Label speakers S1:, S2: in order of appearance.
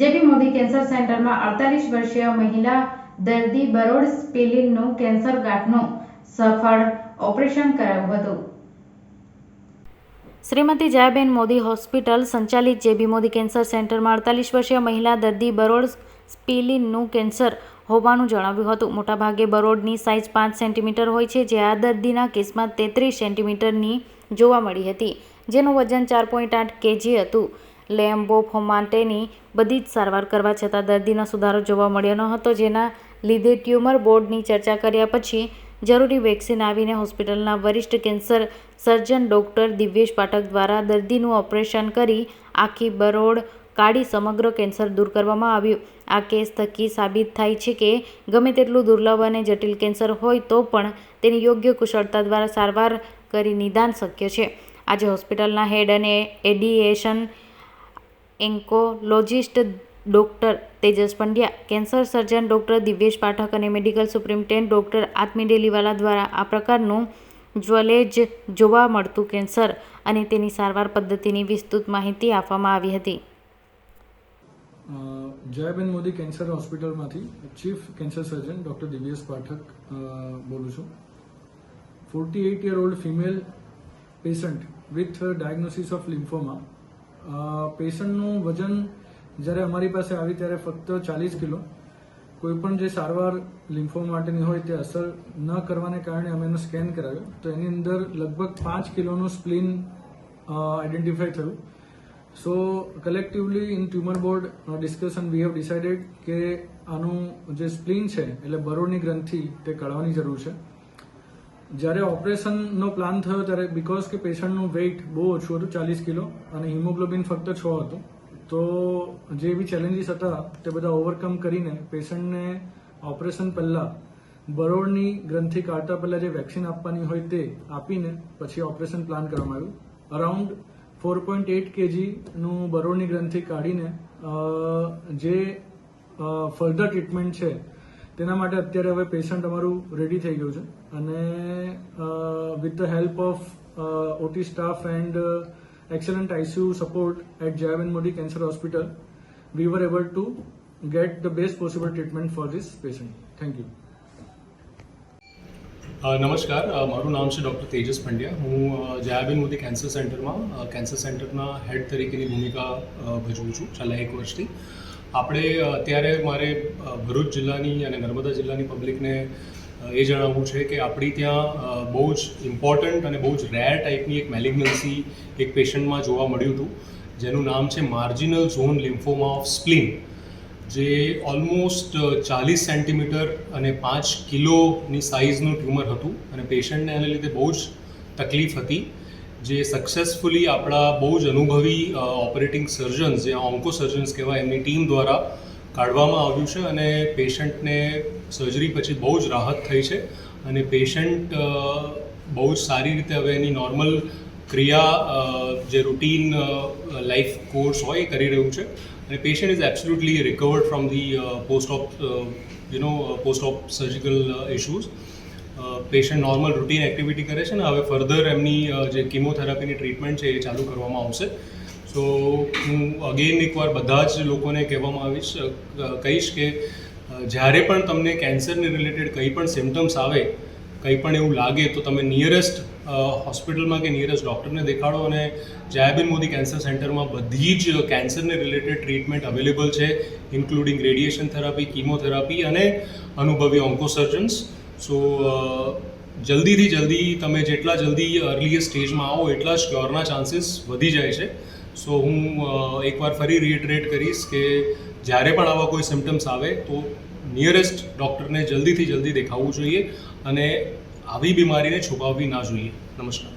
S1: જેબી Modi cancer સેન્ટરમાં અડતાલીસ વર્ષીય મહિલા દર્દી બરોડ સ્પેલિનનું કેન્સર ગાંઠનું સફળ ઓપરેશન કરાયું હતું. શ્રીમતી જયાબેન મોદી હોસ્પિટલ સંચાલિત જેબી મોદી કેન્સર સેન્ટરમાં અડતાલીસ વર્ષીય મહિલા દર્દી બરોડ સ્પીલિનનું કેન્સર હોવાનું જણાવ્યું હતું. મોટાભાગે બરોડની સાઇઝ પાંચ સેન્ટીમીટર હોય છે, જે આ દર્દીના કેસમાં તેત્રીસ સેન્ટીમીટરની જોવા મળી હતી, જેનું વજન ચાર પોઈન્ટ આઠ કેજી હતું. લેમ્બોફ માટેની બધી જ સારવાર કરવા છતાં દર્દીનો સુધારો જોવા મળ્યો ન હતો, જેના લીધે ટ્યુમર બોર્ડની ચર્ચા કર્યા પછી જરૂરી વેક્સિન આવીને હોસ્પિટલના વરિષ્ઠ cancer surgeon doctor Divyesh Pathak દ્વારા દર્દીનું ઓપરેશન કરી આખી બરોડ કાઢી સમગ્ર કેન્સર દૂર કરવામાં આવ્યું. આ કેસ થકી સાબિત થાય છે કે ગમે તેટલું દુર્લભ અને જટિલ કેન્સર હોય તો પણ તેની યોગ્ય કુશળતા દ્વારા સારવાર કરી નિદાન શક્ય છે. આજે હોસ્પિટલના હેડ અને radiation oncologist doctor Tejas Pandya, cancer surgeon doctor Divyesh Pathak અને medical superintendent doctor Atmi Deliwala દ્વારા આ પ્રકારનું જ્વલેજ જોવા મળતું કેન્સર અને તેની સારવાર પદ્ધતિની વિસ્તૃત માહિતી આપવામાં આવી હતી.
S2: જયાબેન મોદી કેન્સર હોસ્પિટલમાંથી chief cancer surgeon doctor Divyesh Pathak બોલું છું. Forty eight year old female patient with diagnosis of lymphoma પેશન્ટનું વજન જ્યારે અમારી પાસે આવી ત્યારે ફક્ત ચાલીસ કિલો. કોઈપણ જે સારવાર લિમ્ફો માટેની હોય તે અસર ન કરવાને કારણે અમે એનું સ્કેન કરાવ્યું. તો એની અંદર લગભગ પાંચ કિલોનું સ્પ્લિન આઈડેન્ટિફાઈ થયું. So collectively in tumour board discussion we have decided કે આનું જે સ્પ્લિન છે, એટલે બરોડની ગ્રંથિ તે કાઢવાની જરૂર છે. જ્યારે ઓપરેશનનો પ્લાન થયો ત્યારે બિકોઝ કે પેશન્ટનું વેઇટ બહુ ઓછું હતું, ચાલીસ કિલો, અને હિમોગ્લોબિન ફક્ત છ હતું, તો જે બી ચેલેન્જીસ હતા તે બધા ઓવરકમ કરીને પેશન્ટને ઓપરેશન પહેલાં બરોડની ગ્રંથિ કાઢતા પહેલાં જે વેક્સિન આપવાની હોય તે આપીને પછી ઓપરેશન પ્લાન કરવામાં આવ્યું. અરાઉન્ડ ફોર પોઈન્ટ એટ કેજીનું બરોડની ગ્રંથિ કાઢીને જે ફર્ધર ટ્રીટમેન્ટ છે તેના માટે અત્યારે હવે પેશન્ટ અમારું રેડી થઈ ગયું છે. અને with the help of OT staff and excellent ICU support at Jayaben Modi cancer hospital we were able to get the best possible treatment for this patient thank you
S3: નમસ્કાર. મારું નામ છે doctor Tejas Pandya. હું Jayaben Modi cancer સેન્ટરમાં cancer સેન્ટરના head તરીકેની ભૂમિકા ભજવું છું છેલ્લા એક વર્ષથી. આપણે અત્યારે મારે ભરૂચ જિલ્લાની અને નર્મદા જિલ્લાની પબ્લિકને એ જણાવવું છે કે આપણી ત્યાં બહુ જ ઇમ્પોર્ટન્ટ અને બહુ જ રેર ટાઈપની એક મેલિગ્નન્સી એક પેશન્ટમાં જોવા મળ્યું હતું, જેનું નામ છે marginal zone lymphoma of spleen જે ઓલમોસ્ટ ચાલીસ સેન્ટીમીટર અને પાંચ કિલોની સાઇઝનું ટ્યુમર હતું અને પેશન્ટને એને લીધે બહુ જ તકલીફ હતી. જે સક્સેસફુલી આપણા બહુ જ અનુભવી ઓપરેટિંગ સર્જન્સ જે ઓન્કો સર્જન્સ કહેવાય, એમની ટીમ દ્વારા કાઢવામાં આવ્યું છે અને પેશન્ટને સર્જરી પછી બહુ જ રાહત થઈ છે અને પેશન્ટ બહુ જ સારી રીતે હવે એની નોર્મલ ક્રિયા જે રૂટીન લાઈફ કોર્સ હોય એ કરી રહ્યું છે. અને patient is absolutely recovered from the post of you know post of surgical issues patient normal routine activity કરે છે ને, હવે ફર્ધર એમની જે કિમોથેરાપીની ટ્રીટમેન્ટ છે એ ચાલુ કરવામાં આવશે. સો હું અગેન એકવાર બધા જ લોકોને કહેવામાં આવીશ કહીશ કે જ્યારે પણ તમને કેન્સરને રિલેટેડ કંઈ પણ સિમ્ટમ્સ આવે, કંઈ પણ એવું લાગે, તો તમે નિયરેસ્ટ હોસ્પિટલમાં કે નિયરેસ્ટ ડૉક્ટરને દેખાડો અને જયાબેન મોદી કેન્સર સેન્ટરમાં બધી જ કેન્સરને રિલેટેડ ટ્રીટમેન્ટ અવેલેબલ છે ઇન્ક્લુડિંગ રેડિયેશન થેરાપી કીમોથેરાપી અને અનુભવી ઓન્કોસર્જન્સ સો જલ્દીથી જલ્દી તમે જેટલા જલ્દી અર્લીએસ્ટ સ્ટેજમાં આવો, એટલા જ ક્યોરના ચાન્સીસ વધી જાય છે. સો હું એકવાર ફરી રિએટરેટ કરીશ કે જ્યારે પણ આવા કોઈ સિમ્ટમ્સ આવે, તો નિયરેસ્ટ ડૉક્ટરને જલ્દીથી જલ્દી દેખાવવું જોઈએ અને આવી બીમારીને છુપાવવી ના જોઈએ. નમસ્કાર.